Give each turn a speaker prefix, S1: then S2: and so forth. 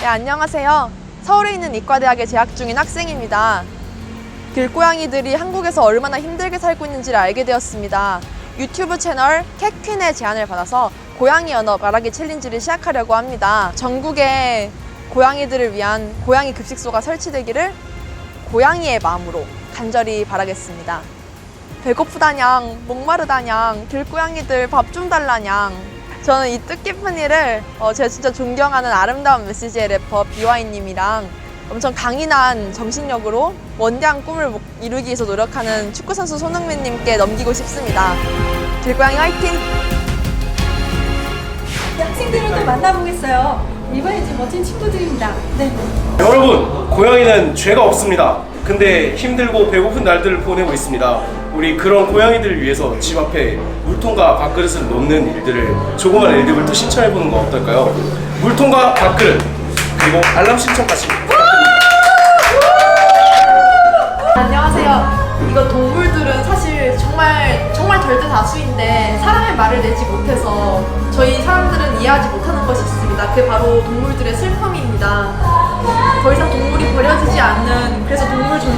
S1: 네, 안녕하세요. 서울에 있는 이과대학에 재학 중인 학생입니다. 길고양이들이 한국에서 얼마나 힘들게 살고 있는지를 알게 되었습니다. 유튜브 채널 캣퀸의 제안을 받아서 고양이 언어 말하기 챌린지를 시작하려고 합니다. 전국에 고양이들을 위한 고양이 급식소가 설치되기를 고양이의 마음으로 간절히 바라겠습니다. 배고프다냥, 목마르다냥, 길고양이들 밥 좀 달라냥. 저는 이 뜻깊은 일을 어, 제가 진짜 존경하는 아름다운 메시지의 래퍼 비와이님이랑 엄청 강인한 정신력으로 원대한 꿈을 목- 이루기 위해서 노력하는 축구선수 손흥민님께 넘기고 싶습니다. 길고양이 화이팅!
S2: 학생들을 또 만나보겠어요. 이번에 제 멋진 친구들입니다. 네.
S3: 여러분, 고양이는 죄가 없습니다. 근데 힘들고 배고픈 날들을 보내고 있습니다. 우리 그런 고양이들을 위해서 집 앞에 물통과 밥그릇을 놓는 일들을 조그만 일들부터 신청해보는 거 어떨까요? 물통과 밥그릇 그리고 알람 신청까지
S1: 안녕하세요. 이거 동물들은 사실 정말 정말 절대 다수인데 사람의 말을 내지 못해서 저희 사람들은 이해하지 못하는 것이 있 습니다. 그게 바로 동물들의 슬픔입니다. 더 이상 동물이 버려지지 않는 그래서 동물 존중